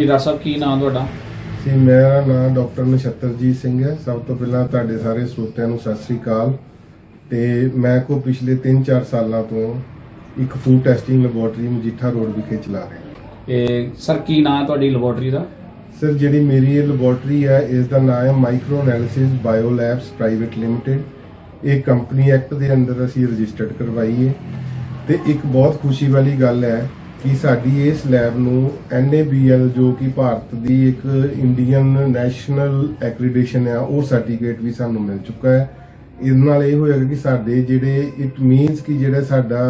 ਹਾਂਜੀ ਡਾਕਟਰ ਸਾਹਿਬ ਕੀ ਨਾਮ ਤੁਹਾਡਾ? ਜੀ ਮੇਰਾ ਨਾਮ ਡਾਕਟਰ ਨਛੱਤਰਜੀਤ ਸਿੰਘ ਹੈ। ਸਭ ਤੋਂ ਪਹਿਲਾਂ ਤੁਹਾਡੇ ਸਾਰੇ ਸਰੋਤਿਆਂ ਨੂੰ ਸਤਿ ਸ੍ਰੀ ਅਕਾਲ। ਤੇ ਮੈਂ ਕੋ ਪਿਛਲੇ 3-4 ਸਾਲਾਂ ਤੋਂ ਇੱਕ food testing laboratory Majitha road ਵਿਖੇ ਚਲਾ ਰਿਹਾ ਇਹ ਸਰ ਕੀ ਨਾਮ ਹੈ ਤੁਹਾਡੀ ਲੈਬੋਰਟਰੀ ਦਾ? ਸਰ ਜਿਹੜੀ ਮੇਰੀ ਇਹ ਲੈਬੋਰਟਰੀ ਹੈ ਇਸ ਦਾ ਨਾਮ ਹੈ Micro Analysis Bio Labs Private Limited ਇਹ ਕੰਪਨੀ ਐਕਟ ਦੇ ਅੰਦਰ ਅਸੀਂ ਰਜਿਸਟਰਡ ਕਰਵਾਈ ਹੈ। ਤੇ ਇੱਕ ਬਹੁਤ ਖੁਸ਼ੀ ਵਾਲੀ ਗੱਲ ਹੈ ਕਿ ਸਾਡੀ ਇਸ ਲੈਬ ਨੂੰ NABL ਜੋ ਕਿ ਭਾਰਤ ਦੀ ਇੱਕ ਇੰਡੀਅਨ ਨੈਸ਼ਨਲ ਐਕ੍ਰੀਡੇਸ਼ਨ ਹੈ ਉਹ ਸਰਟੀਫਿਕੇਟ ਵੀ ਸਾਨੂੰ ਮਿਲ ਚੁੱਕਾ ਹੈ। ਇਸ ਨਾਲ ਇਹ ਹੋਏਗਾ ਕਿ ਸਾਡੇ ਜਿਹੜੇ ਇਟ ਮੀਨਸ ਕਿ ਜਿਹੜਾ ਸਾਡਾ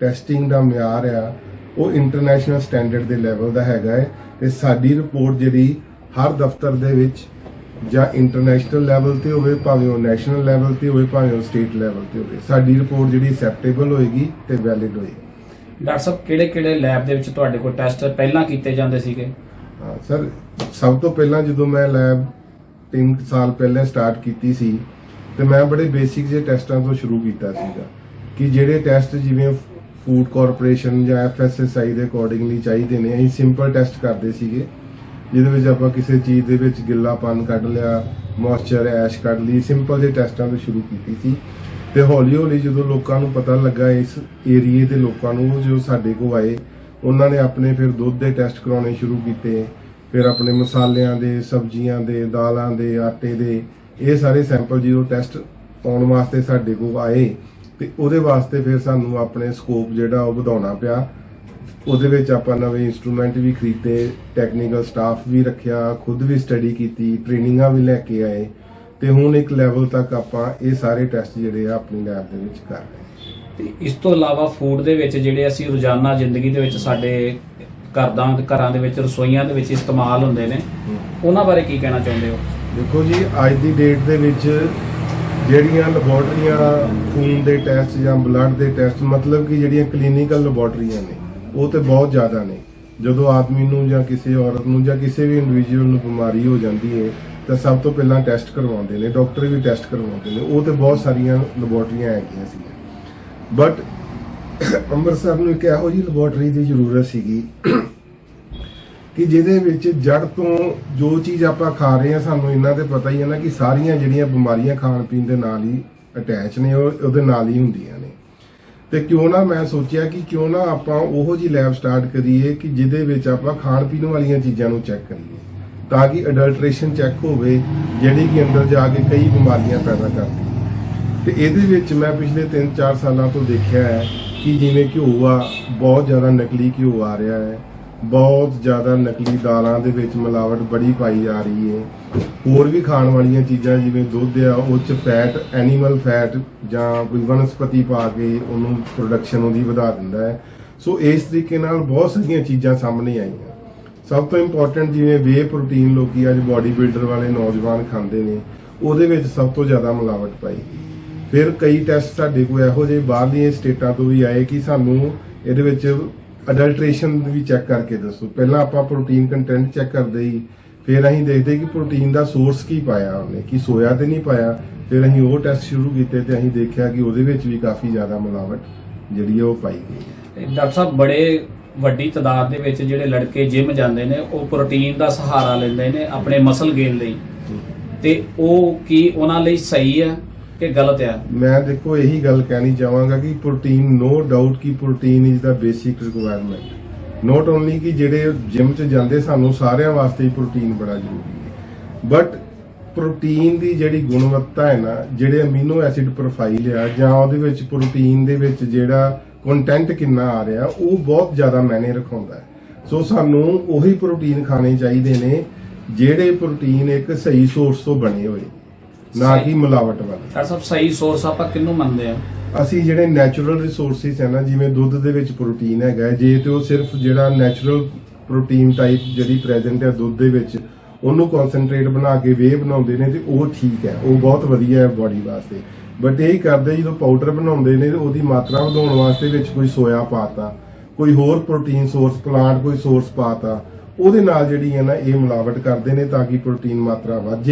ਟੈਸਟਿੰਗ ਦਾ ਮਿਆਰ ਆ, ਉਹ ਇੰਟਰਨੈਸ਼ਨਲ ਸਟੈਂਡਰਡ ਦੇ ਲੈਵਲ ਦਾ ਹੈਗਾ ਹੈ ਤੇ ਸਾਡੀ ਰਿਪੋਰਟ ਜਿਹੜੀ ਹਰ ਦਫ਼ਤਰ ਦੇ ਵਿੱਚ ਜਾਂ ਇੰਟਰਨੈਸ਼ਨਲ ਲੈਵਲ ਤੇ ਹੋਵੇ, ਭਾਵੇਂ ਉਹ ਨੈਸ਼ਨਲ ਲੈਵਲ ਤੇ ਹੋਵੇ, ਭਾਵੇਂ ਉਹ ਸਟੇਟ ਲੈਵਲ ਤੇ ਹੋਵੇ, ਸਾਡੀ ਰਿਪੋਰਟ ਜਿਹੜੀ ਐਕਸੈਪਟੇਬਲ ਹੋਏਗੀ ਤੇ ਵੈਲਿਡ ਹੋਏਗੀ। ਡਾਕਟਰ ਸਾਹਿਬ, ਕਿਹੜੇ ਕਿਹੜੇ ਲੈਬ ਦੇ ਵਿੱਚ ਤੁਹਾਡੇ ਕੋਲ ਟੈਸਟ ਪਹਿਲਾਂ ਕੀਤੇ ਜਾਂਦੇ ਸੀਗੇ? ਹਾਂ, ਸਰ, ਸਭ ਤੋਂ ਪਹਿਲਾਂ ਜਦੋਂ ਮੈਂ ਲੈਬ 3 ਸਾਲ ਪਹਿਲਾਂ ਸਟਾਰਟ ਕੀਤੀ ਸੀ, ਤੇ ਮੈਂ ਬੜੇ ਬੇਸਿਕ ਜਿਹੇ ਟੈਸਟਾਂ ਤੋਂ ਸ਼ੁਰੂ ਕੀਤਾ ਸੀਗਾ ਕਿ ਜਿਹੜੇ ਟੈਸਟ ਜਿਵੇਂ ਫੂਡ ਕਾਰਪੋਰੇਸ਼ਨ ਜਾਂ ਐਫਐਸਐਸਆਈ ਦੇ ਅਕੋਰਡਿੰਗਲੀ ਚਾਹੀਦੇ ਨੇ, ਅਸੀਂ ਸਿੰਪਲ ਟੈਸਟ ਕਰਦੇ ਸੀਗੇ, ਜਿਹਦੇ ਵਿੱਚ ਆਪਾਂ ਕਿਸੇ ਚੀਜ਼ ਦੇ ਵਿੱਚ ਗਿੱਲਾਪਨ ਕੱਢ ਲਿਆ ਮੋਇਸਚਰ ਐਸ਼ ਕੱਢ ਲਈ ਸਿੰਪਲ ਜਿਹੇ ਟੈਸਟਾਂ ਤੋਂ ਸ਼ੁਰੂ ਕੀਤੀ ਸੀ। ਤੇ ਹੌਲੀ ਹੌਲੀ ਜਦੋਂ ਲੋਕਾਂ ਨੂੰ ਪਤਾ ਲੱਗਾ ਇਸ ਏਰੀਏ ਦੇ ਲੋਕਾਂ ਨੂੰ ਜੋ ਸਾਡੇ ਕੋਲ ਆਏ, ਉਹਨਾਂ ਨੇ ਆਪਣੇ ਫਿਰ ਦੁੱਧ ਦੇ ਟੈਸਟ ਕਰਾਉਣੇ ਸ਼ੁਰੂ ਕੀਤੇ, ਫਿਰ ਆਪਣੇ ਮਸਾਲਿਆਂ ਦੇ, ਸਬਜ਼ੀਆਂ ਦੇ, ਦਾਲਾਂ ਦੇ, ਆਟੇ ਦੇ, ਇਹ ਸਾਰੇ ਸੈਂਪਲ ਜਦੋਂ ਟੈਸਟ ਪਾਉਣ ਵਾਸਤੇ ਸਾਡੇ ਕੋਲ ਆਏ, ਤੇ ਉਹਦੇ ਵਾਸਤੇ ਫਿਰ ਸਾਨੂੰ ਆਪਣੇ ਸਕੋਪ ਜਿਹੜਾ ਉਹ ਵਧਾਉਣਾ ਪਿਆ। ਉਹਦੇ ਵਿੱਚ ਆਪਾਂ ਨਵੇਂ ਇਨਸਟਰੂਮੈਂਟ ਵੀ ਖਰੀਦੇ ਟੈਕਨੀਕਲ ਸਟਾਫ ਵੀ ਰੱਖਿਆ, ਖੁਦ ਵੀ ਸਟੱਡੀ ਕੀਤੀ ਟ੍ਰੇਨਿੰਗਾਂ ਵੀ ਲੈ ਕੇ ਆਏ। ਤੇ ਹੁਣ ਇੱਕ ਲੈਵਲ ਤੱਕ ਆਪਾਂ ਇਹ ਸਾਰੇ ਟੈਸਟ ਜਿਹੜੇ ਆ ਆਪਣੀ ਲੈਬ ਦੇ ਵਿੱਚ ਕਰ ਰਹੇ ਹਾਂ। ਤੇ ਇਸ ਤੋਂ ਇਲਾਵਾ ਫੂਡ ਦੇ ਵਿੱਚ ਜਿਹੜੇ ਅਸੀਂ ਰੋਜ਼ਾਨਾ ਜ਼ਿੰਦਗੀ ਦੇ ਵਿੱਚ ਸਾਡੇ ਘਰਦਾਂ ਤੇ ਘਰਾਂ ਦੇ ਵਿੱਚ ਰਸੋਈਆਂ ਦੇ ਵਿੱਚ ਇਸਤੇਮਾਲ ਹੁੰਦੇ ਨੇ ਉਹਨਾਂ ਬਾਰੇ ਕੀ ਕਹਿਣਾ ਚਾਹੁੰਦੇ ਹੋ? ਦੇਖੋ ਜੀ ਅੱਜ ਦੀ ਡੇਟ ਦੇ ਵਿੱਚ ਜਿਹੜੀਆਂ ਲੈਬੋਰਟਰੀਆਂ ਖੂਨ ਦੇ ਟੈਸਟ ਜਾਂ ਬਲੱਡ ਦੇ ਟੈਸਟ ਮਤਲਬ ਕਿ ਜਿਹੜੀਆਂ ਕਲੀਨਿਕਲ ਲੈਬੋਰਟਰੀਆਂ ਨੇ ਉਹ ਤੇ ਬਹੁਤ ਜ਼ਿਆਦਾ ਨੇ। ਜਦੋਂ ਆਦਮੀ ਨੂੰ ਜਾਂ ਕਿਸੇ ਔਰਤ ਨੂੰ ਜਾਂ ਕਿਸੇ ਵੀ ਇੰਡੀਵਿਜੂਅਲ ਨੂੰ ਬਿਮਾਰੀ ਹੋ ਜਾਂਦੀ ਹੈ ਤਾਂ ਸਭ ਤੋਂ ਪਹਿਲਾਂ ਟੈਸਟ ਕਰਵਾਉਂਦੇ ਨੇ ਡਾਕਟਰ ਵੀ ਟੈਸਟ ਕਰਵਾਉਂਦੇ ਨੇ, ਉਹ ਤੇ ਬਹੁਤ ਸਾਰੀਆਂ ਲੈਬੋਰਟਰੀਆਂ ਹੈਗੀਆਂ ਸੀ ਬਟ ਅੰਮ੍ਰਿਤਸਰ ਨੂੰ ਇੱਕ ਇਹੋ ਜਿਹੀ ਲੈਬੋਰਟਰੀ ਦੀ ਜ਼ਰੂਰਤ ਸੀਗੀ ਕਿ ਜਿਹਦੇ ਵਿੱਚ ਜੜ ਤੋਂ ਜੋ ਚੀਜ਼ ਆਪਾਂ ਖਾ ਰਹੇ ਹਾਂ, ਸਾਨੂੰ ਇਹਨਾਂ ਤੇ ਪਤਾ ਹੀ ਹੈ ਨਾ ਕਿ ਸਾਰੀਆਂ ਜਿਹੜੀਆਂ ਬਿਮਾਰੀਆਂ ਖਾਣ ਪੀਣ ਦੇ ਨਾਲ ਹੀ ਅਟੈਚ ਨੇ, ਉਹ ਉਹਦੇ ਨਾਲ ਹੀ ਹੁੰਦੀਆਂ ਨੇ। ਤੇ ਕਿਉਂ ਨਾ ਮੈਂ ਸੋਚਿਆ ਕਿ ਕਿਉਂ ਨਾ ਆਪਾਂ ਉਹੋ ਜੀ ਲੈਬ ਸਟਾਰਟ ਕਰੀਏ ਕਿ ਜਿਹਦੇ ਵਿੱਚ ਆਪਾਂ ਖਾਣ ਪੀਣ ਵਾਲੀਆਂ ਚੀਜ਼ਾਂ ਨੂੰ ਚੈੱਕ ਕਰੀਏ। ਤਾਂ ਕਿ ਅਡਲਟ੍ਰੇਸ਼ਨ ਚੈੱਕ ਹੋਵੇ, ਜਿਹੜੀ ਕਿ ਅੰਦਰ ਜਾ ਕੇ ਕਈ ਬਿਮਾਰੀਆਂ ਪੈਦਾ ਕਰਦੀ ਤੇ ਇਹਦੇ ਵਿੱਚ ਮੈਂ ਪਿਛਲੇ 3-4 ਸਾਲਾਂ ਤੋਂ ਦੇਖਿਆ ਹੈ ਕਿ ਜਿਵੇਂ ਘਿਓ ਆ, ਬਹੁਤ ਜ਼ਿਆਦਾ ਨਕਲੀ ਘਿਓ ਆ ਰਿਹਾ ਹੈ। ਬਹੁਤ ਜ਼ਿਆਦਾ ਨਕਲੀ ਦਾਲਾਂ ਦੇ ਵਿੱਚ ਮਿਲਾਵਟ ਬੜੀ ਪਾਈ ਜਾ ਰਹੀ ਹੈ। ਹੋਰ ਵੀ ਖਾਣ ਵਾਲੀਆਂ ਚੀਜ਼ਾਂ ਜਿਵੇਂ ਦੁੱਧ ਆ, ਉਹ ਚ ਫੈਟ ਐਨੀਮਲ ਫੈਟ ਜਾਂ ਕੋਈ ਵਨਸਪਤੀ ਪਾ ਕੇ ਉਹਨੂੰ ਪ੍ਰੋਡਕਸ਼ਨ ਉਹਦੀ ਵਧਾ ਦਿੰਦਾ ਹੈ। ਸੋ ਇਸ ਤਰੀਕੇ ਨਾਲ ਬਹੁਤ ਸਾਰੀਆਂ ਚੀਜ਼ਾਂ ਸਾਹਮਣੇ ਆਈਆਂ। ਸਭ ਤੋਂ ਇੰਪੋਰਟੈਂਟ ਜਿਵੇਂ ਵੇ ਪ੍ਰੋਟੀਨ ਲੋਕੀ ਅੱਜ ਬਾਡੀ ਬਿਲਡਰ ਵਾਲੇ ਨੌਜਵਾਨ ਖਾਂਦੇ ਨੇ, ਉਹਦੇ ਵਿੱਚ ਸਭ ਤੋਂ ਜ਼ਿਆਦਾ ਮਿਲਾਵਟ ਪਾਈ ਫਿਰ ਕਈ ਟੈਸਟ ਸਾਡੇ ਕੋਲ ਇਹੋ ਜਿਹੇ ਬਾਹਰਲੀਆਂ ਸਟੇਟਾਂ ਤੋਂ ਵੀ ਆਏ ਕਿ ਸਾਨੂੰ ਇਹਦੇ ਵਿੱਚ ਅਡਲਟ੍ਰੇਸ਼ਨ ਵੀ ਚੈੱਕ ਕਰਕੇ ਦੱਸੋ। ਪਹਿਲਾਂ ਆਪਾਂ ਪ੍ਰੋਟੀਨ ਕੰਟੈਂਟ ਚੈੱਕ ਕਰਦੇ ਹੀ ਫਿਰ ਅਸੀਂ ਦੇਖਦੇ ਕਿ ਪ੍ਰੋਟੀਨ ਦਾ ਸੋਰਸ ਕੀ ਪਾਇਆ ਉਹਨੇ, ਕਿ ਸੋਇਆ ਤੇ ਨਹੀਂ ਪਾਇਆ। ਫਿਰ ਅਸੀਂ ਉਹ ਟੈਸਟ ਸ਼ੁਰੂ ਕੀਤੇ ਤੇ ਅਸੀਂ ਦੇਖਿਆ ਕਿ ਉਹਦੇ ਵਿੱਚ ਵੀ ਕਾਫੀ ਜ਼ਿਆਦਾ ਮਿਲਾਵਟ ਜਿਹੜੀ ਹੈ ਉਹ ਪਾਈ ਗਈ। ਡਾਕਟਰ ਸਾਹਿਬ, ਬੜੇ ਵੱਡੀ ਤਾਦਾਦ ਦੇ ਵਿੱਚ ਜਿਹੜੇ ਲੜਕੇ ਜਿਮ ਜਾਂਦੇ ਨੇ, ਉਹ ਪ੍ਰੋਟੀਨ ਦਾ ਸਹਾਰਾ ਲੈਂਦੇ ਨੇ ਆਪਣੇ ਮਸਲ ਗੇਨ ਲਈ। ਤੇ ਉਹ ਕੀ ਉਹਨਾਂ ਲਈ ਸਹੀ ਹੈ ਕਿ ਗਲਤ ਹੈ? ਮੈਂ ਦੇਖੋ, ਇਹੀ ਗੱਲ ਕਹਿਣੀ ਚਾਹਾਂਗਾ ਕਿ ਪ੍ਰੋਟੀਨ ਨੋ ਡਾਊਟ ਕਿ protein is the basic requirement not only ਕਿ ਜਿਹੜੇ ਜਿਮ 'ਚ ਜਾਂਦੇ, ਸਾਨੂੰ ਸਾਰਿਆਂ ਵਾਸਤੇ ਹੀ ਪ੍ਰੋਟੀਨ ਬੜਾ ਜ਼ਰੂਰੀ ਹੈ। ਬਟ ਪ੍ਰੋਟੀਨ ਦੀ ਜਿਹੜੀ ਗੁਣਵੱਤਾ ਹੈ ਨਾ, ਜਿਹੜੇ ਅਮੀਨੋ ਐਸਿਡ ਪ੍ਰੋਫਾਈਲ ਆ, ਜਾਂ ਉਹਦੇ ਵਿੱਚ ਪ੍ਰੋਟੀਨ ਦੇ ਵਿੱਚ ਜਿਹੜਾ ਕੰਟੈਂਟ ਕਿੰਨਾ ਆ ਰਿਹਾ ਉਹ ਬਹੁਤ ਜ਼ਿਆਦਾ ਮਾਇਨੇ ਰਖਾਉਂਦਾ ਹੈ। ਸੋ ਸਾਨੂੰ ਉਹੀ ਪ੍ਰੋਟੀਨ ਖਾਣੇ ਚਾਹੀਦੇ ਨੇ ਜਿਹੜੇ ਪ੍ਰੋਟੀਨ ਇੱਕ ਸਹੀ ਸੋਰਸ ਤੋਂ ਬਣੇ ਹੋਏ ਨਾ ਕਿ ਮਿਲਾਵਟ ਵਾਲੇ। ਡਾਕਟਰ ਸਾਹਿਬ ਸਹੀ ਸੋਰਸ ਆਪਾਂ ਕਿਹਨੂੰ ਮੰਨਦੇ ਆ? ਅਸੀਂ ਜਿਹੜੇ ਨੈਚੁਰਲ ਰਿਸੋਰਸਿਸ ਹੈ ਨਾ ਜਿਵੇਂ ਦੁੱਧ ਦੇ ਵਿੱਚ ਪ੍ਰੋਟੀਨ ਹੈਗਾ ਜੇ ਤੇ ਉਹ ਸਿਰਫ ਜਿਹੜਾ ਨੈਚੁਰਲ ਪ੍ਰੋਟੀਨ ਟਾਈਪ ਜਿਹੜੀ ਪ੍ਰੈਜ਼ੈਂਟ ਹੈ ਦੁੱਧ ਦੇ ਵਿੱਚ ਉਹਨੂੰ ਕਨਸੈਂਟਰੇਟ ਬਣਾ ਕੇ ਵੇ ਬਣਾਉਂਦੇ ਨੇ ਤੇ ਉਹ ਠੀਕ ਹੈ ਉਹ ਬਹੁਤ ਵਧੀਆ ਹੈ ਬਾਡੀ ਵਾਸਤੇ। ਬਟ ਇਹ ਕਰਦੇ ਜਦੋਂ ਪਾਊਡਰ ਬਣਾਉਂਦੇ ਨੇ ਤੇ ਉਹਦੀ ਮਾਤਰਾ ਵਧਾਉਣ ਵਾਸਤੇ ਵਿੱਚ ਕੋਈ ਸੋਇਆ ਪਾਤਾ, ਕੋਈ ਹੋਰ ਪ੍ਰੋਟੀਨ ਸੋਰਸ ਪਲਾਂਟ ਕੋਈ ਸੋਰਸ ਪਾਤਾ, ਉਹਦੇ ਨਾਲ ਜਿਹੜੀ ਹੈ ਨਾ, ਇਹ ਮਿਲਾਵਟ ਕਰਦੇ ਨੇ ਤਾਂ ਕਿ ਪ੍ਰੋਟੀਨ ਮਾਤਰਾ ਵੱਧ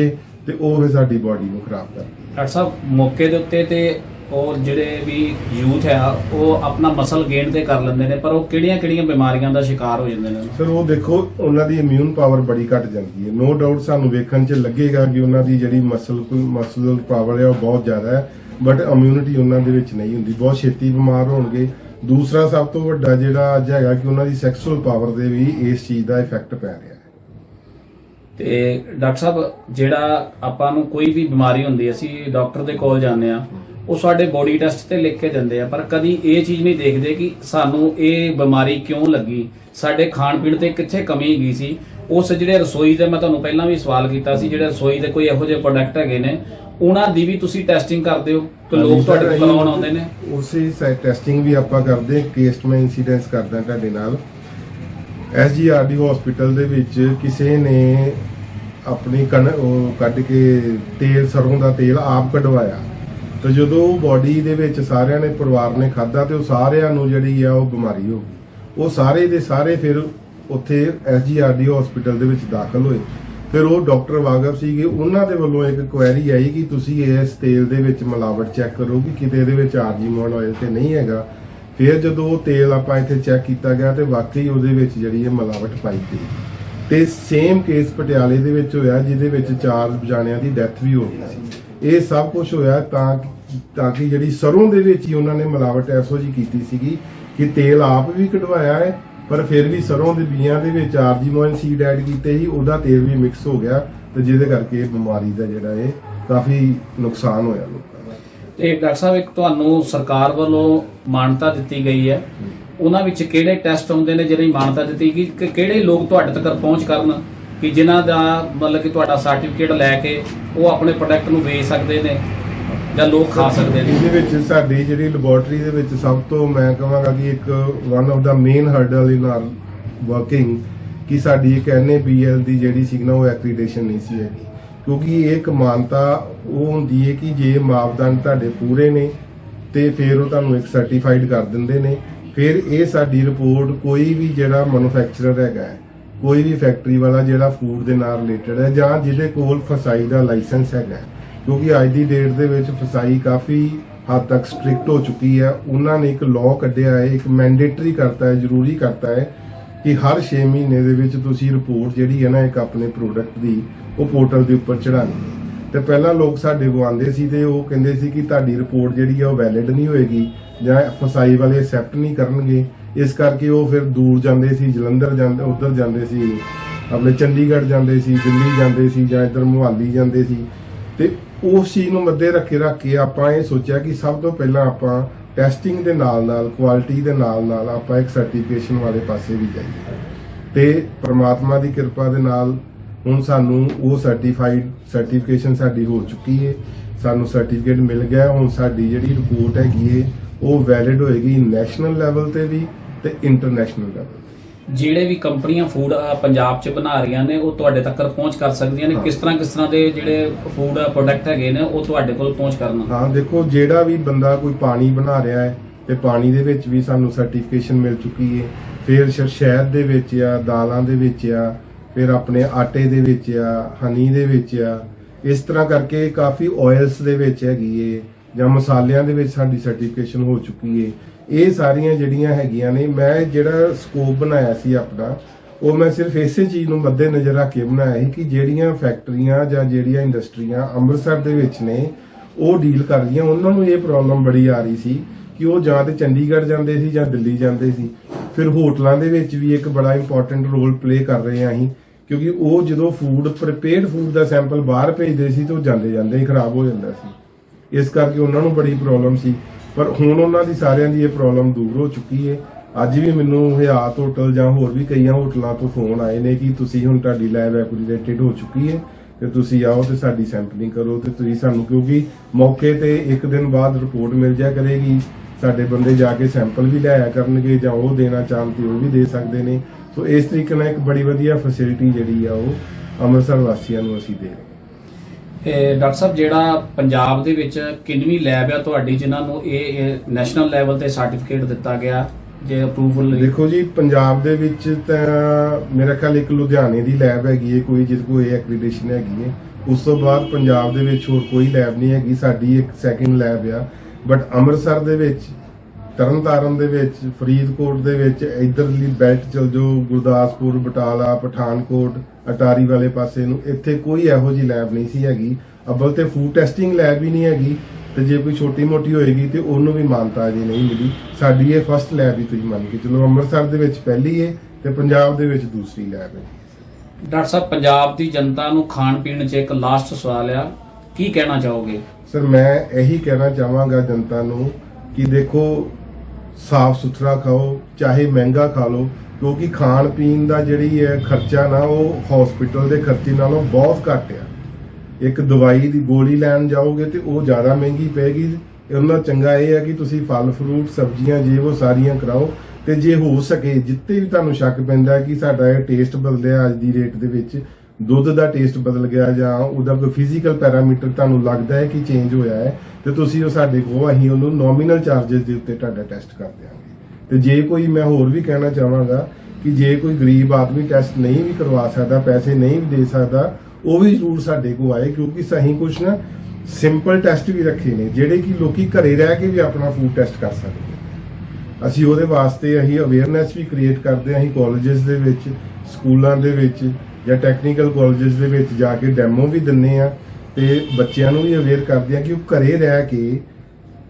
ਤੇ ਉਹ ਫਿਰ ਸਾਡੀ ਬਾਡੀ ਨੂੰ ਖਰਾਬ ਕਰਦੀ ਡਾਕਟਰ ਸਾਹਿਬ, ਮੌਕੇ ਦੇ ਉੱਤੇ ਤੇ ਉਹ ਜਿਹੜੇ ਵੀ ਯੂਥ ਹੈ ਉਹ ਆਪਣਾ ਮਸਲ ਗੇਨ ਤੇ ਕਰ ਲੈਂਦੇ ਨੇ ਪਰ ਉਹ ਕਿਹੜੀਆਂ-ਕਿਹੜੀਆਂ ਬਿਮਾਰੀਆਂ ਦਾ ਸ਼ਿਕਾਰ ਹੋ ਜਾਂਦੇ ਨੇ? ਸਰ ਉਹ ਦੇਖੋ ਉਹਨਾਂ ਦੀ ਇਮਿਊਨ ਪਾਵਰ ਬੜੀ ਘਟ ਜਾਂਦੀ ਹੈ। ਨੋ ਡਾਊਟ ਸਾਨੂੰ ਵੇਖਣ 'ਚ ਲੱਗੇਗਾ ਕਿ ਉਹਨਾਂ ਦੀ ਜਿਹੜੀ ਮਸਲ ਮਸਲ ਪਾਵਰ ਹੈ ਉਹ ਬਹੁਤ ਜ਼ਿਆਦਾ ਹੈ ਬਟ ਇਮਿਊਨਿਟੀ ਉਹਨਾਂ ਦੇ ਵਿੱਚ ਨਹੀਂ ਹੁੰਦੀ। ਬਹੁਤ ਛੇਤੀ ਬਿਮਾਰ ਹੋਣਗੇ। ਦੂਸਰਾ ਸਭ ਤੋਂ ਵੱਡਾ ਜਿਹੜਾ ਅੱਜ ਹੈਗਾ ਕਿ ਉਹਨਾਂ ਦੀ ਸੈਕਸੁਅਲ ਪਾਵਰ ਦੇ ਵੀ ਇਸ ਚੀਜ਼ ਦਾ ਇਫੈਕਟ ਪੈ ਰਿਹਾ ਹੈ। ਤੇ ਡਾਕਟਰ ਸਾਹਿਬ ਜਿਹੜਾ ਆਪਾਂ ਨੂੰ ਕੋਈ ਵੀ ਬਿਮਾਰੀ ਹੁੰਦੀ ਅਸੀਂ ਡਾਕਟਰ ਦੇ ਕੋਲ ਜਾਂਦੇ ਆ ਉਹ ਸਾਡੇ ਬੋਡੀ ਟੈਸਟ ਤੇ ਲਿਖ ਕੇ ਦਿੰਦੇ ਆ ਪਰ ਕਦੀ ਇਹ ਚੀਜ਼ ਨਹੀਂ ਦੇਖਦੇ ਕਿ ਸਾਨੂੰ ਇਹ ਬਿਮਾਰੀ ਕਿਉਂ ਲੱਗੀ? ਸਾਡੇ ਖਾਣ ਪੀਣ ਤੇ ਕਿੱਥੇ ਕਮੀ ਗਈ ਸੀ? ਉਸ ਜਿਹੜੇ ਰਸੋਈ ਦੇ ਮੈਂ ਤੁਹਾਨੂੰ ਪਹਿਲਾਂ ਵੀ ਸਵਾਲ ਕੀਤਾ ਸੀ ਜਿਹੜੇ ਰਸੋਈ ਦੇ ਕੋਈ ਇਹੋ ਜਿਹੇ ਪ੍ਰੋਡਕਟ ਹੈਗੇ ਨੇ ਉਹਨਾਂ ਦੀ ਵੀ ਤੁਸੀਂ ਟੈਸਟਿੰਗ ਕਰਦੇ ਹੋ? ਕਿ ਲੋਕ ਤੁਹਾਡੇ ਕੋਲ ਕਰਾਉਣ ਆਉਂਦੇ ਨੇ? ਉਸੇ ਟੈਸਟਿੰਗ ਵੀ ਆਪਾਂ ਕਰਦੇ ਕੇਸ ਮੈਂ ਇਨਸੀਡੈਂਸ ਕਰਦਾ ਤੁਹਾਡੇ ਨਾਲ। ਐਸਜੀਆਰਡੀ ਹਸਪੀਟਲ ਦੇ ਵਿੱਚ ਕਿਸੇ ਨੇ ਆਪਣੀ ਕਣ ਕੱਢ ਕੇ ਤੇਲ ਸਰੋਂ ਦਾ ਤੇਲ ਆਪ ਕਢਵਾਇਆ। ਤੇ ਜਦੋਂ ਉਹ ਬਾਡੀ ਦੇ ਵਿੱਚ ਸਾਰਿਆਂ ਨੇ ਪਰਿਵਾਰ ਨੇ ਖਾਦਾ ਤੇ ਉਹ ਸਾਰਿਆਂ ਨੂੰ ਜਿਹੜੀ ਆ ਉਹ ਬਿਮਾਰੀ ਹੋ ਗਈ। ਉਹ ਸਾਰੇ ਦੇ ਸਾਰੇ ਫਿਰ ਉੱਥੇ ਐਸਜੀਆਰਡੀ ਹਸਪੀਟਲ ਦੇ ਵਿੱਚ ਦਾਖਲ ਹੋਏ। ਫਿਰ ਉਹ ਡਾਕਟਰ ਵਾਗਫ ਸੀਗੇ। ਉਹਨਾਂ ਦੇ ਵੱਲੋਂ ਇੱਕ ਕੁਐਰੀ ਆਈ ਕਿ ਤੁਸੀਂ ਇਸ ਤੇਲ ਦੇ ਵਿੱਚ ਮਿਲਾਵਟ ਚੈੱਕ ਕਰੋ ਕਿ ਕਿਤੇ ਇਹਦੇ ਵਿੱਚ ਆਰਜੀਮੋਲ ਆਇਲ ਤੇ ਨਹੀਂ ਹੈਗਾ। ਫਿਰ ਜਦੋਂ ਉਹ ਤੇਲ ਆਪਾਂ ਇੱਥੇ ਚੈੱਕ ਕੀਤਾ ਗਿਆ ਤੇ ਵਾਕਈ ਉਹਦੇ ਵਿੱਚ ਜਿਹੜੀ ਇਹ ਮਿਲਾਵਟ ਪਾਈ ਗਈ। ਤੇ ਸੇਮ ਕੇਸ ਪਟਿਆਲੇ ਦੇ ਵਿੱਚ ਹੋਇਆ, ਜਿਹਦੇ ਵਿੱਚ ਚਾਰ ਜਾਣਿਆਂ ਦੀ ਡੈਥ ਵੀ ਹੋ ਗਈ ਸੀ। ਇਹ ਸਭ ਕੁਝ ਹੋਇਆ ਤਾਂ ਤਾਂ ਕਿ ਜਿਹੜੀ ਸਰੋਂ ਦੇ ਵਿੱਚ ਹੀ ਉਹਨਾਂ ਨੇ ਮਿਲਾਵਟ ਐਸੋ ਜੀ ਕੀਤੀ ਸੀਗੀ ਕਿ ਤੇਲ ਆਪ ਵੀ ਕਢਵਾਇਆ ਹੈ ਪਰ ਫਿਰ ਵੀ ਸਰੋਂ ਦੇ ਬੀਆਂ ਦੇ ਵਿੱਚ ਆਰਜੀਮੋਇਨ ਸੀਡ ਐਡ ਕੀਤੇ ਸੀ ਉਹਦਾ ਤੇਲ ਵੀ ਮਿਕਸ ਹੋ ਗਿਆ ਤੇ ਜਿਹਦੇ ਕਰਕੇ ਇਹ ਬਿਮਾਰੀ ਦਾ ਜਿਹੜਾ ਇਹ ਕਾਫੀ ਨੁਕਸਾਨ ਹੋਇਆ ਲੋਕਾਂ ਦਾ। ਤੇ ਡਾਕਟਰ ਸਾਹਿਬ ਇੱਕ ਤੁਹਾਨੂੰ ਸਰਕਾਰ ਵੱਲੋਂ ਮਾਨਤਾ ਦਿੱਤੀ ਗਈ ਹੈ। ਉਹਨਾਂ ਵਿੱਚ ਕਿਹੜੇ ਟੈਸਟ ਹੁੰਦੇ ਨੇ ਜਿਹੜੀ ਮਾਨਤਾ ਦਿੱਤੀ ਗਈ ਕਿ ਕਿਹੜੇ ਲੋਕ ਤੁਹਾਡੇ ਤੱਕ ਪਹੁੰਚ ਕਰਨ? ਕਿ ਜਿਨ੍ਹਾਂ ਦਾ ਮਤਲਬ ਕਿ ਤੁਹਾਡਾ ਸਰਟੀਫਿਕੇਟ ਲੈ ਕੇ ਉਹ ਆਪਣੇ ਪ੍ਰੋਡਕਟ ਨੂੰ ਵੇਚ ਸਕਦੇ ਨੇ ਜਾਂ ਲੋਕ ਖਾ ਸਕਦੇ ਨੇ। ਇਹਦੇ ਵਿੱਚ ਸਾਡੀ ਜਿਹੜੀ ਲੈਬੋਰਟਰੀ ਦੇ ਵਿੱਚ ਸਭ ਤੋਂ ਮੈਂ ਕਹਾਂਗਾ ਕਿ ਇੱਕ one of the main hurdle in our working ਕਿ ਸਾਡੀ ਇੱਕ ਐਨਏਬੀਐਲ ਦੀ ਜਿਹੜੀ ਸੀ ਨਾ ਉਹ ਐਕ੍ਰੀਡੇਸ਼ਨ ਨਹੀਂ ਸੀ ਹੈਗੀ। ਕਿਉਂਕਿ ਇਹ ਇੱਕ ਮਾਨਤਾ ਉਹ ਹੁੰਦੀ ਹੈ ਕਿ ਜੇ ਮਾਪਦੰਡ ਤੁਹਾਡੇ ਪੂਰੇ ਨੇ ਤੇ ਫਿਰ ਉਹ ਤੁਹਾਨੂੰ ਇੱਕ ਸਰਟੀਫਾਈਡ ਕਰ ਦਿੰਦੇ ਨੇ। ਫਿਰ ਇਹ ਸਾਡੀ ਰਿਪੋਰਟ ਕੋਈ ਵੀ ਜਿਹੜਾ ਮੈਨੂਫੈਕਚਰਰ ਹੈਗਾ ਹੈ, ਕੋਈ ਵੀ ਫੈਕਟਰੀ ਵਾਲਾ ਜਿਹੜਾ ਫੂਡ ਦੇ ਨਾਲ ਰਿਲੇਟਡ ਹੈ ਜਾਂ ਜਿਹਦੇ ਕੋਲ ਫਸਾਈ ਦਾ ਲਾਇਸੈਂਸ ਹੈਗਾ ਹੈ, ਕਿਉਂਕਿ ਅੱਜ ਦੀ ਡੇਟ ਦੇ ਵਿੱਚ ਫਸਾਈ ਕਾਫੀ ਹੱਦ ਤੱਕ ਸਟ੍ਰਿਕਟ ਹੋ ਚੁੱਕੀ ਹੈ। ਉਹਨਾਂ ਨੇ ਇੱਕ ਲਾਅ ਕੱਢਿਆ ਹੈ ਇੱਕ ਮੈਂਡੇਟਰੀ ਕਰਤਾ ਹੈ ਜ਼ਰੂਰੀ ਕਰਤਾ ਹੈ ਕਿ ਹਰ 6 ਮਹੀਨੇ ਦੇ ਵਿੱਚ ਤੁਸੀਂ ਰਿਪੋਰਟ ਜਿਹੜੀ ਹੈ ਨਾ ਇੱਕ ਆਪਣੇ ਪ੍ਰੋਡਕਟ ਦੀ ਉਹ ਪੋਰਟਲ ਦੇ ਉੱਪਰ ਚੜਾਉਣੀ ਹੈ। ਤੇ ਪਹਿਲਾਂ ਲੋਕ ਸਾਡੇ ਕੋਲ ਆਉਂਦੇ ਸੀ ਤੇ ਉਹ ਕਹਿੰਦੇ ਸੀ ਕਿ ਤੁਹਾਡੀ ਰਿਪੋਰਟ ਜਿਹੜੀ ਆ ਉਹ ਵੈਲਿਡ ਨਹੀਂ ਹੋਏਗੀ ਜਾਂ ਫਸਾਈ ਵਾਲੇ ਐਕਸੈਪਟ ਨਹੀਂ ਕਰਨਗੇ। ਇਸ ਕਰਕੇ ਉਹ ਫਿਰ ਦੂਰ ਜਾਂਦੇ ਸੀ, ਜਲੰਧਰ ਜਾਂਦੇ, ਉਧਰ ਜਾਂਦੇ ਸੀ। ਆਪਣੇ ਚੰਡੀਗੜ੍ਹ ਜਾਂਦੇ ਸੀ, ਦਿੱਲੀ ਜਾਂਦੇ ਸੀ ਜਾਂ ਇਧਰ ਮੁਹਾਲੀ ਜਾਂਦੇ ਸੀ। ਤੇ ਉਸ ਚੀਜ਼ ਨੂੰ ਮੱਦੇ ਰੱਖੇ ਰੱਖ ਕੇ ਆਪਾਂ ਇਹ ਸੋਚਿਆ ਕਿ ਸਭ ਤੋਂ ਪਹਿਲਾਂ ਆਪਾਂ ਟੈਸਟਿੰਗ ਦੇ ਨਾਲ ਨਾਲ ਕੁਆਲਿਟੀ ਦੇ ਨਾਲ ਨਾਲ ਆਪਾਂ ਇੱਕ ਸਰਟੀਫਿਕੇਸ਼ਨ ਵਾਲੇ ਪਾਸੇ ਵੀ ਜਾਈਏ। ਤੇ ਪ੍ਰਮਾਤਮਾ ਦੀ ਕਿਰਪਾ ਦੇ ਨਾਲ ਹੁਣ ਸਾਨੂੰ ਉਹ ਸਰਟੀਫਾਈਡ ਸਰਟੀਫਿਕੇਸ਼ਨ ਸਾਡੀ ਹੋ ਚੁੱਕੀ ਹੈ ਸਾਨੂੰ ਸਰਟੀਫਿਕੇਟ ਮਿਲ ਗਿਆ। ਹੁਣ ਸਾਡੀ ਜਿਹੜੀ ਰਿਪੋਰਟ ਹੈਗੀ ਹੈ ਉਹ ਵੈਲਿਡ ਹੋਏਗੀ ਨੈਸ਼ਨਲ ਲੈਵਲ ਤੇ ਵੀ ਤੇ ਇੰਟਰਨੈਸ਼ਨਲ ਲੈਵਲ ਜਿਹੜੇ ਵੀ ਕੰਪਨੀਆਂ ਫੂਡ ਪੰਜਾਬ 'ਚ ਬਣਾ ਰਹੀਆਂ ਨੇ ਉਹ ਤੁਹਾਡੇ ਤੱਕ ਪਹੁੰਚ ਕਰ ਸਕਦੀਆਂ ਨੇ। ਕਿਸ ਤਰ੍ਹਾਂ ਕਿਸ ਤਰ੍ਹਾਂ ਦੇ ਜਿਹੜੇ ਫੂਡ ਪ੍ਰੋਡਕਟ ਹੈਗੇ ਨੇ ਉਹ ਤੁਹਾਡੇ ਕੋਲ ਪਹੁੰਚ ਕਰਨ? ਹਾਂ ਦੇਖੋ ਜਿਹੜਾ ਵੀ ਬੰਦਾ ਕੋਈ ਪਾਣੀ ਬਣਾ ਰਿਹਾ ਹੈ ਤੇ ਪਾਣੀ ਦੇ ਵਿੱਚ ਵੀ ਸਾਨੂੰ ਸਰਟੀਫਿਕੇਸ਼ਨ ਮਿਲ ਚੁੱਕੀ ਹੈ ਫਿਰ ਸ਼ਹਿਦ ਦੇ ਵਿੱਚ ਆ ਦਾਲਾਂ ਦੇ ਵਿੱਚ ਆ ਫਿਰ ਆਪਣੇ ਆਟੇ ਦੇ ਵਿੱਚ ਆ ਹਨੀ ਦੇ ਵਿੱਚ ਆ ਇਸ ਤਰ੍ਹਾਂ ਕਰਕੇ ਕਾਫੀ ਆਇਲਸ ਦੇ ਵਿੱਚ ਹੈਗੀ ਏ ਜਾਂ ਮਸਾਲਿਆਂ ਦੇ ਵਿੱਚ ਸਾਡੀ ਸਰਟੀਫਿਕੇਸ਼ਨ ਹੋ ਚੁੱਕੀ ਏ। ਇਹ ਸਾਰੀਆਂ ਜਿਹੜੀਆਂ ਹੈਗੀਆਂ ਨੇ, ਮੈਂ ਜਿਹੜਾ ਸਕੋਪ ਬਣਾਇਆ ਸੀ ਆਪਣਾ, ਉਹ ਮੈਂ ਸਿਰਫ ਇਸੇ ਚੀਜ਼ ਨੂੰ ਮੱਦੇ ਨਜ਼ਰ ਰੱਖ ਕੇ ਬਣਾਇਆ ਸੀ ਕਿ ਜਿਹੜੀਆਂ ਫੈਕਟਰੀਆਂ ਜਾਂ ਜਿਹੜੀਆਂ ਇੰਡਸਟਰੀਆਂ ਅੰਮ੍ਰਿਤਸਰ ਦੇ ਵਿੱਚ ਨੇ, ਉਹ ਡੀਲ ਕਰ ਰਹੀਆਂ। ਉਹਨਾਂ ਨੂੰ ਇਹ ਪ੍ਰੋਬਲਮ ਬੜੀ ਆ ਰਹੀ ਸੀ ਕਿ ਉਹ ਜਾਂ ਤੇ ਚੰਡੀਗੜ੍ਹ ਜਾਂਦੇ ਸੀ ਜਾਂ ਦਿੱਲੀ ਜਾਂਦੇ ਸੀ। ਫਿਰ ਹੋਟਲਾਂ ਦੇ ਵਿੱਚ ਵੀ ਇੱਕ ਬੜਾ ਇੰਪੋਰਟੈਂਟ ਰੋਲ ਪਲੇ ਕਰ ਰਹੇ ਆ ਅਸੀਂ, ਕਿਉਂਕਿ ਉਹ ਜਦੋਂ ਫੂਡ ਪ੍ਰੀਪੇਅਰਡ ਫੂਡ ਦਾ ਸੈਂਪਲ ਬਾਹਰ ਭੇਜਦੇ ਸੀ ਤੇ ਉਹ ਜਾਂਦੇ ਜਾਂਦੇ ਹੀ ਖਰਾਬ ਹੋ ਜਾਂਦਾ ਸੀ। ਇਸ ਕਰਕੇ ਉਹਨਾਂ ਨੂੰ ਬੜੀ ਪ੍ਰੋਬਲਮ ਸੀ। ਪਰ ਹੁਣ ਉਹਨਾਂ ਦੀ ਸਾਰਿਆਂ ਦੀ ਇਹ ਪ੍ਰੋਬਲਮ ਦੂਰ ਹੋ ਚੁੱਕੀ ਹੈ ਅੱਜ ਵੀ ਮੈਨੂੰ ਹਯਾਤ ਹੋਟਲ ਜਾਂ ਹੋਰ ਵੀ ਕਈਆਂ ਹੋਟਲਾਂ ਤੋਂ ਫੋਨ ਆਏ ਨੇ ਕਿ ਤੁਸੀਂ ਹੁਣ ਤੁਹਾਡੀ ਲੈਬ ਐਕੂਰੇਟਡ ਹੋ ਚੁੱਕੀ ਹੈ ਤੇ ਤੁਸੀਂ ਆਓ ਤੇ ਸਾਡੀ ਸੈਂਪਲਿੰਗ ਕਰੋ ਤੇ ਤੁਸੀਂ ਸਾਨੂੰ ਕਿਉਂਕਿ ਮੌਕੇ ਤੇ ਇੱਕ ਦਿਨ ਬਾਅਦ ਰਿਪੋਰਟ ਮਿਲ ਜਾ ਕਰੇਗੀ। ਸਾਡੇ ਬੰਦੇ ਜਾ ਕੇ ਸੈਂਪਲ ਵੀ ਲਿਆਇਆ ਕਰਨਗੇ ਜਾਂ ਉਹ ਦੇਣਾ ਚਾਹਣ ਤੇ ਉਹ ਵੀ ਦੇ ਸਕਦੇ ਨੇ। ਸੋ ਇਸ ਤਰੀਕੇ ਨਾਲ ਇੱਕ ਬੜੀ ਵਧੀਆ ਫੈਸਿਲਿਟੀ ਜਿਹੜੀ ਆ ਉਹ ਅੰਮ੍ਰਿਤਸਰ ਵਾਸੀਆਂ ਨੂੰ ਅਸੀਂ ਦੇ ਰਹੇ ਹਾਂ। ਡਾਕਟਰ ਸਾਹਿਬ, ਜਿਹੜਾ ਪੰਜਾਬ ਦੇ ਵਿੱਚ ਕਿੰਨਵੀਂ ਲੈਬ ਆ ਤੁਹਾਡੀ, ਜਿਨ੍ਹਾਂ ਨੂੰ ਇਹ ਨੈਸ਼ਨਲ ਲੈਵਲ ਤੇ ਸਰਟੀਫਿਕੇਟ ਦਿੱਤਾ ਗਿਆ ਜੇ ਅਪਰੂਵਲ ਦੇਖੋ ਜੀ, ਪੰਜਾਬ ਦੇ ਵਿੱਚ ਤਾਂ ਮੇਰਾ ਖਿਆਲ ਇੱਕ ਲੁਧਿਆਣੇ ਦੀ ਲੈਬ ਹੈਗੀ ਹੈ ਕੋਈ ਜਿਹਦੇ ਕੋਲ ਇਹ ਐਕ੍ਰੀਡੇਸ਼ਨ ਹੈਗੀ ਹੈ ਉਸ ਤੋਂ ਬਾਅਦ ਪੰਜਾਬ ਦੇ ਵਿੱਚ ਹੋਰ ਕੋਈ ਲੈਬ ਨਹੀਂ ਹੈਗੀ, ਸਾਡੀ ਇੱਕ ਸੈਕਿੰਡ ਲੈਬ ਆ। ਬਟ ਅੰਮ੍ਰਿਤਸਰ ਦੇ ਵਿੱਚ, ਤਰਨਤਾਰਨ ਦੇ ਵਿੱਚ, ਫਰੀਦਕੋਟ ਦੇ ਵਿੱਚ, ਇਧਰਲੀ ਬੈਲਟ ਚਲ ਜੋ ਗੁਰਦਾਸਪੁਰ, ਬਟਾਲਾ, ਪਠਾਨਕੋਟ ਅਟਾਰੀ ਵਾਲੇ ਪਾਸੇ ਨੂੰ। ਇੱਥੇ ਕੋਈ ਇਹੋ ਜੀ ਲੈਬ ਨਹੀਂ ਸੀ ਹੈਗੀ। ਅੱਬਲ ਤੇ ਫੂਡ ਟੈਸਟਿੰਗ ਲੈਬ ਹੀ ਨਹੀਂ ਹੈਗੀ। ਤੇ ਜੇ ਕੋਈ ਛੋਟੀ ਮੋਟੀ ਹੋਏਗੀ ਤੇ ਉਹਨੂੰ ਵੀ ਮਾਨਤਾ ਅਜੇ ਨਹੀਂ ਮਿਲੀ। ਸਾਡੀ ਇਹ ਫਸਟ ਲੈਬ ਹੀ ਤੁਸੀਂ ਮੰਨ ਕੇ ਚਲੋ। ਅੰਮ੍ਰਿਤਸਰ ਦੇ ਵਿੱਚ ਪਹਿਲੀ ਹੈ ਤੇ ਪੰਜਾਬ ਦੇ ਵਿੱਚ ਦੂਸਰੀ ਲੈਬ ਹੈ ਡਾਕਟਰ ਸਾਹਿਬ ਪੰਜਾਬ ਦੀ ਜਨਤਾ ਨੂੰ ਖਾਣ ਪੀਣ 'ਚ ਇੱਕ ਲਾਸਟ ਸਵਾਲ ਆ। ਕੀ ਕਹਿਣਾ ਚਾਹੋਗੇ? ਸਰ ਮੈਂ ਇਹੀ ਕਹਿਣਾ ਚਾਹਾਂਗਾ ਜਨਤਾ ਨੂੰ ਕਿ ਦੇਖੋ ਸਾਫ਼ ਸੁਥਰਾ ਖਾਓ ਚਾਹੇ ਮਹਿੰਗਾ ਖਾ ਲਓ ਕਿਉਂਕਿ ਖਾਣ ਪੀਣ ਦਾ ਜਿਹੜੀ ਹੈ ਖਰਚਾ ਨਾ, ਉਹ ਹਸਪੀਟਲ ਦੇ ਖਰਚੇ ਨਾਲੋਂ ਬਹੁਤ ਘੱਟ ਆ। ਇੱਕ ਦਵਾਈ ਦੀ ਗੋਲੀ ਲੈਣ ਜਾਓਗੇ ਤੇ ਉਹ ਜ਼ਿਆਦਾ ਮਹਿੰਗੀ ਪੈਗੀ। ਉਹਨਾਂ ਚੰਗਾ ਇਹ ਹੈ ਕਿ ਤੁਸੀਂ ਫਲ, ਫਰੂਟ, ਸਬਜ਼ੀਆਂ ਜੇ ਉਹ ਸਾਰੀਆਂ ਕਰਾਓ ਤੇ ਜੇ ਹੋ ਸਕੇ, ਜਿੱਤੇ ਵੀ ਤੁਹਾਨੂੰ ਸ਼ੱਕ ਪੈਂਦਾ ਕਿ ਸਾਡਾ ਇਹ ਟੇਸਟ ਬਦਲਿਆ ਅੱਜ ਦੀ ਰੇਟ ਦੇ ਵਿੱਚ, ਦੁੱਧ ਦਾ ਟੇਸਟ ਬਦਲ ਗਿਆ ਜਾਂ ਉਹਦਾ ਕੋਈ ਫਿਜ਼ੀਕਲ ਪੈਰਾਮੀਟਰ ਤੁਹਾਨੂੰ ਲੱਗਦਾ ਹੈ ਕਿ ਚੇਂਜ ਹੋਇਆ ਹੈ, ਤੇ ਤੁਸੀਂ ਉਹ ਸਾਡੇ ਕੋਲ, ਅਸੀਂ ਉਹਨੂੰ ਨੋਮੀਨਲ ਚਾਰजेस ਦੇ ਉੱਤੇ ਤੁਹਾਡਾ ਟੈਸਟ ਕਰਦੇ ਹਾਂ। ਤੇ ਜੇ ਕੋਈ ਮੈਂ ਹੋਰ ਵੀ ਕਹਿਣਾ ਚਾਹਾਂਗਾ ਕਿ ਜੇ ਕੋਈ ਗਰੀਬ ਆਦਮੀ ਟੈਸਟ ਨਹੀਂ ਵੀ ਕਰਵਾ ਸਕਦਾ, ਪੈਸੇ ਨਹੀਂ ਵੀ ਦੇ ਸਕਦਾ, ਉਹ ਵੀ ਜ਼ਰੂਰ ਸਾਡੇ ਕੋਲ ਆਏ, ਕਿਉਂਕਿ ਸਹੀ ਕੁਛ ਨਾ ਸਿੰਪਲ ਟੈਸਟ ਵੀ ਰੱਖੇ ਨੇ, ਜਿਹੜੇ ਕਿ ਲੋਕੀ ਘਰੇ ਰਹਿ ਕੇ ਵੀ ਆਪਣਾ ਫੂਡ ਟੈਸਟ ਕਰ ਸਕਦੇ ਅਸੀਂ ਉਹਦੇ ਵਾਸਤੇ ਅਸੀਂ ਅਵੇਅਰਨੈਸ ਵੀ ਕ੍ਰੀਏਟ ਕਰਦੇ ਹਾਂ, ਅਸੀਂ ਕਾਲਜਸ ਦੇ ਵਿੱਚ, ਸਕੂਲਾਂ ਦੇ ਵਿੱਚ ਜਾਂ ਟੈਕਨੀਕਲ ਕਾਲਜਸ ਦੇ ਵਿੱਚ ਜਾ ਕੇ ਡੈਮੋ ਵੀ ਦਿੰਨੇ ਆ ਤੇ ਬੱਚਿਆਂ ਨੂੰ ਵੀ ਅਵੇਅਰ ਕਰਦੇ ਆ ਕਿ ਉਹ ਘਰੇ ਰਹਿ ਕੇ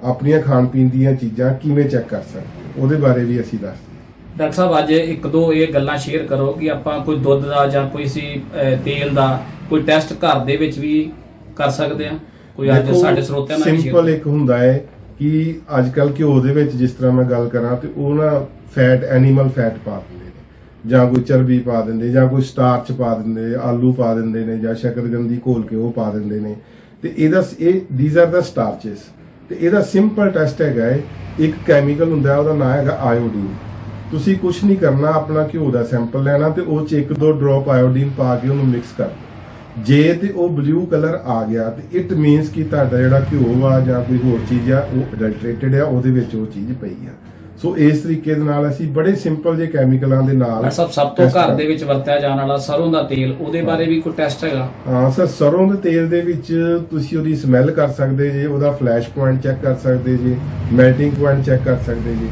ਆਪਣੀਆਂ ਖਾਣ ਪੀਣ ਦੀਆਂ ਚੀਜ਼ਾਂ ਕਿਵੇਂ ਚੈੱਕ ਕਰ ਸਕਦੇ ਉਹਦੇ ਬਾਰੇ ਵੀ ਅਸੀਂ ਦੱਸਦੇ। ਡਾਕਟਰ ਸਾਹਿਬ ਅੱਜ ਇੱਕ ਦੋ ਇਹ ਗੱਲਾਂ ਸ਼ੇਅਰ ਕਰੋ ਕਿ ਆਪਾਂ ਕੋਈ ਦੁੱਧ ਦਾ ਜਾਂ ਕੋਈ ਸੀ ਤੇਲ ਦਾ ਕੋਈ ਟੈਸਟ ਘਰ ਦੇ ਵਿੱਚ ਵੀ ਕਰ ਸਕਦੇ ਆ ਕੋਈ ਅੱਜ ਸਾਡੇ ਸਰੋਤਿਆਂ ਨਾਲ ਸਿੰਪਲ ਇੱਕ ਹੁੰਦਾ ਹੈ ਕਿ ਅੱਜ ਕੱਲ ਘਿਓ ਦੇ ਵਿੱਚ ਜਿਸ ਤਰ੍ਹਾਂ ਮੈਂ ਗੱਲ ਕਰਾਂ ਤੇ ਉਹ ਨਾ ਫੈਟ ਐਨੀਮਲ ਫੈਟ ਪਾ ਦਿੰਦੇ ਨੇ। ਜਾਂ ਕੋਈ ਚਰਬੀ ਪਾ ਦਿੰਦੇ ਜਾਂ ਕੋਈ ਸਟਾਰਚ ਪਾ ਦਿੰਦੇ ਆਲੂ ਪਾ ਦਿੰਦੇ ਨੇ ਜਾਂ ਸ਼ੱਕਰਕੰਦੀ ਘੋਲ ਕੇ ਉਹ ਪਾ ਦਿੰਦੇ ਨੇ। ਤੇ ਇਹਦਾ ਇਹ ਥੀਸ ਆਰ ਦਾ ਸਟਾਰਚਸ ਤੇ ਇਹਦਾ ਸਿੰਪਲ ਟੈਸਟ ਹੈਗਾ ਹੈ ਇੱਕ ਕੈਮੀਕਲ ਹੁੰਦਾ ਹੈ ਉਹਦਾ ਨਾਮ ਹੈਗਾ ਆਇਓਡੀਨ ਤੁਸੀਂ ਕੁਝ ਨਹੀਂ ਕਰਨਾ, ਆਪਣਾ ਘਿਓ ਦਾ ਸੈਂਪਲ ਲੈਣਾ ਤੇ ਉਹ ਚ ਇੱਕ ਦੋ ਡ੍ਰੌਪ ਆਇਓਡੀਨ ਪਾ ਕੇ ਉਹਨੂੰ ਮਿਕਸ ਕਰ ਜੇ ਤੇ ਉਹ ਬਲੂ ਕਲਰ ਆ ਗਿਆ, ਤੇ ਇਟ ਮੀਨਸ ਕਿ ਤੁਹਾਡਾ ਜਿਹੜਾ ਘਿਓ ਆ ਜਾਂ ਕੋਈ ਹੋਰ ਚੀਜ਼ ਆ, ਉਹ ਅਡਲਟਰੇਟਡ ਆ, ਉਹਦੇ ਵਿੱਚ ਉਹ ਚੀਜ਼ ਪਈ ਆ। ਸੋ ਇਸ ਤਰੀਕੇ ਦੇ ਨਾਲ ਅਸੀਂ ਬੜੇ ਸਿੰਪਲ ਜਿਹੇ ਕੈਮੀਕਲਾਂ ਦੇ ਨਾਲ ਸਾਹਿਬ ਸਭ ਤੋਂ ਘਰ ਦੇ ਵਿੱਚ ਵਰਤਿਆ ਜਾਣ ਵਾਲਾ ਸਰੋਂ ਦਾ ਤੇਲ ਉਹਦੇ ਬਾਰੇ ਵੀ ਕੋਈ ਟੈਸਟ ਹੈਗਾ? ਹਾਂ ਸਰ ਸਰੋਂ ਦੇ ਤੇਲ ਦੇ ਵਿੱਚ ਤੁਸੀਂ ਉਹਦੀ ਸਮੈਲ ਕਰ ਸਕਦੇ ਜੇ ਉਹਦਾ ਫਲੈਸ਼ ਪੁਆਇੰਟ ਚੈੱਕ ਕਰ ਸਕਦੇ ਜੇ ਮੈਲਟਿੰਗ ਪੁਆਇੰਟ ਚੈੱਕ ਕਰ ਸਕਦੇ ਜੇ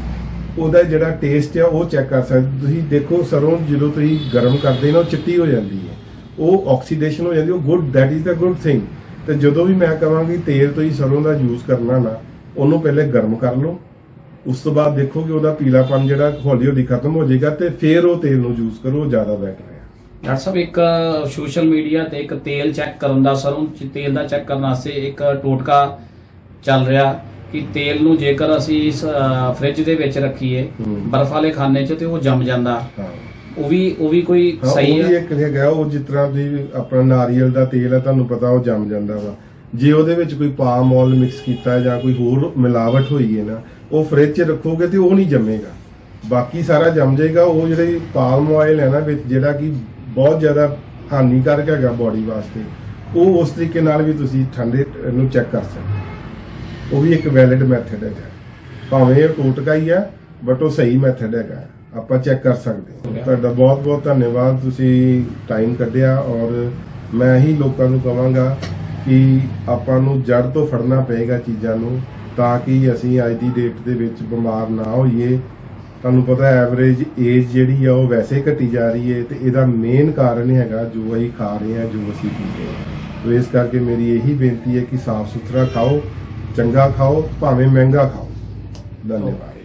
ਉਹਦਾ ਜਿਹੜਾ ਟੇਸਟ ਆ ਉਹ ਚੈੱਕ ਕਰ ਸਕਦੇ ਤੁਸੀਂ ਦੇਖੋ ਸਰੋਂ ਜਦੋਂ ਤੁਸੀਂ ਗਰਮ ਕਰਦੇ ਨਾ ਉਹ ਚਿੱਟੀ ਹੋ ਜਾਂਦੀ ਹੈ। ਉਹ ਆਕਸੀਡੇਸ਼ਨ ਹੋ ਜਾਂਦੀ ਉਹ good that is the good thing ਤੇ ਜਦੋਂ ਵੀ ਮੈਂ ਕਹਾਂਗੀ ਤੇਲ ਤੁਸੀਂ ਸਰੋਂ ਦਾ ਯੂਜ਼ ਕਰਨਾ ਨਾ ਉਹਨੂੰ ਪਹਿਲੇ ਗਰਮ ਕਰ ਲਓ। ਉਸ ਤੋਂ ਬਾਅਦ ਦੇਖੋ ਕਿ ਉਹਦਾ ਪੀਲਾਪਨ ਜਿਹੜਾ ਹੌਲੀ ਹੌਲੀ ਖਤਮ ਹੋ ਜਾਏਗਾ ਤੇ ਫਿਰ ਉਹ ਤੇਲ ਨੂੰ ਯੂਜ਼ ਕਰੋ ਉਹ ਜ਼ਿਆਦਾ ਬੈਟਰ ਹੈ ਡਾਕਟਰ ਸਾਹਿਬ ਇੱਕ ਸੋਸ਼ਲ ਮੀਡੀਆ ਤੇ ਇੱਕ ਤੇਲ ਚੈੱਕ ਕਰਨ ਦਾ ਸਰੋਂ ਤੇਲ ਦਾ ਚੈੱਕ ਕਰਨ ਵਾਸਤੇ ਇੱਕ ਟੋਟਕਾ ਚੱਲ ਰਿਹਾ ਕਿ ਤੇਲ ਨੂੰ ਜੇਕਰ ਅਸੀਂ ਇਸ ਫ੍ਰਿਜ ਦੇ ਵਿੱਚ ਰੱਖੀਏ ਹੂੰ। ਬਰਫ਼ ਵਾਲੇ ਖਾਨੇ 'ਚ ਤੇ ਉਹ ਜੰਮ ਜਾਂਦਾ। ਹਾਂ। ਉਹ ਵੀ ਉਹ ਵੀ ਕੋਈ ਹਾਂ, ਸਹੀ ਉਹ ਵੀ ਹੈ। ਇੱਕ ਹੈਗਾ ਉਹ ਜਿਸ ਤਰ੍ਹਾਂ ਦੀ ਆਪਣਾ ਨਾਰੀਅਲ ਦਾ ਤੇਲ ਹੈ ਤੁਹਾਨੂੰ ਪਤਾ ਉਹ ਜੰਮ ਜਾਂਦਾ ਵਾ। ਜੇ ਉਹਦੇ ਵਿੱਚ ਕੋਈ ਪਾਮ ਆਇਲ ਮਿਕਸ ਕੀਤਾ ਜਾਂ ਕੋਈ ਹੋਰ ਮਿਲਾਵਟ ਹੋਈ ਹੈ ਨਾ, ਉਹ ਫ੍ਰਿਜ 'ਚ ਰੱਖੋਗੇ ਤੇ ਉਹ ਨਹੀਂ ਜੰਮੇਗਾ। ਬਾਕੀ ਸਾਰਾ ਜੰਮ ਜਾਏਗਾ, ਉਹ ਜਿਹੜੀ ਪਾਮ ਆਇਲ ਹੈ ਨਾ ਵਿੱਚ, ਜਿਹੜਾ ਕਿ ਬਹੁਤ ਜ਼ਿਆਦਾ ਹਾਨੀਕਾਰਕ ਹੈਗਾ ਬਾਡੀ ਵਾਸਤੇ, ਉਹ ਉਸ ਤਰੀਕੇ ਨਾਲ ਵੀ ਤੁਸੀਂ ਠੰਡੇ ਨੂੰ ਚੈੱਕ ਕਰ ਸਕਦੇ ਉਹ ਵੀ ਇੱਕ ਵੈਲਿਡ ਮੈਥਡ ਹੈਗਾ। ਭਾਵੇਂ ਇਹ ਟੋਟਕਾ ਹੀ ਹੈ ਬਟ ਉਹ ਸਹੀ ਮੈਥਡ ਹੈਗਾ। ਆਪਾਂ ਚੈੱਕ ਕਰ ਸਕਦੇ ਤੁਹਾਡਾ ਬਹੁਤ ਬਹੁਤ ਧੰਨਵਾਦ, ਤੁਸੀਂ ਟਾਈਮ ਕੱਢਿਆ ਔਰ ਮੈਂ ਹੀ ਲੋਕਾਂ ਨੂੰ ਕਵਾਂਗਾ ਕਿ ਆਪਾਂ ਨੂੰ ਜੜ ਤੋਂ ਫੜਨਾ ਪਏਗਾ ਚੀਜ਼ਾਂ ਨੂੰ, ਤਾਂ ਕਿ ਅਸੀਂ ਅੱਜ ਦੀ ਡੇਟ ਦੇ ਵਿੱਚ ਬਿਮਾਰ ਨਾ ਹੋਈਏ। ਤੁਹਾਨੂੰ ਪਤਾ ਐਵਰੇਜ ਏਜ ਜਿਹੜੀ ਆ, ਉਹ ਵੈਸੇ ਘਟੀ ਜਾ ਰਹੀ ਹੈ ਤੇ ਇਹਦਾ ਮੇਨ ਕਾਰਨ ਹੈਗਾ ਜੋ ਅਸੀਂ ਖਾ ਰਹੇ ਹਾਂ ਜੋ ਅਸੀਂ ਪੀ ਰਹੇ ਹਾਂ ਤੋ ਇਸ ਕਰਕੇ ਮੇਰੀ ਇਹੀ ਬੇਨਤੀ ਹੈ ਕਿ ਸਾਫ਼ ਸੁਥਰਾ ਖਾਓ, ਚੰਗਾ ਖਾਓ, ਭਾਵੇਂ ਮਹਿੰਗਾ ਖਾਓ। ਧੰਨਵਾਦ।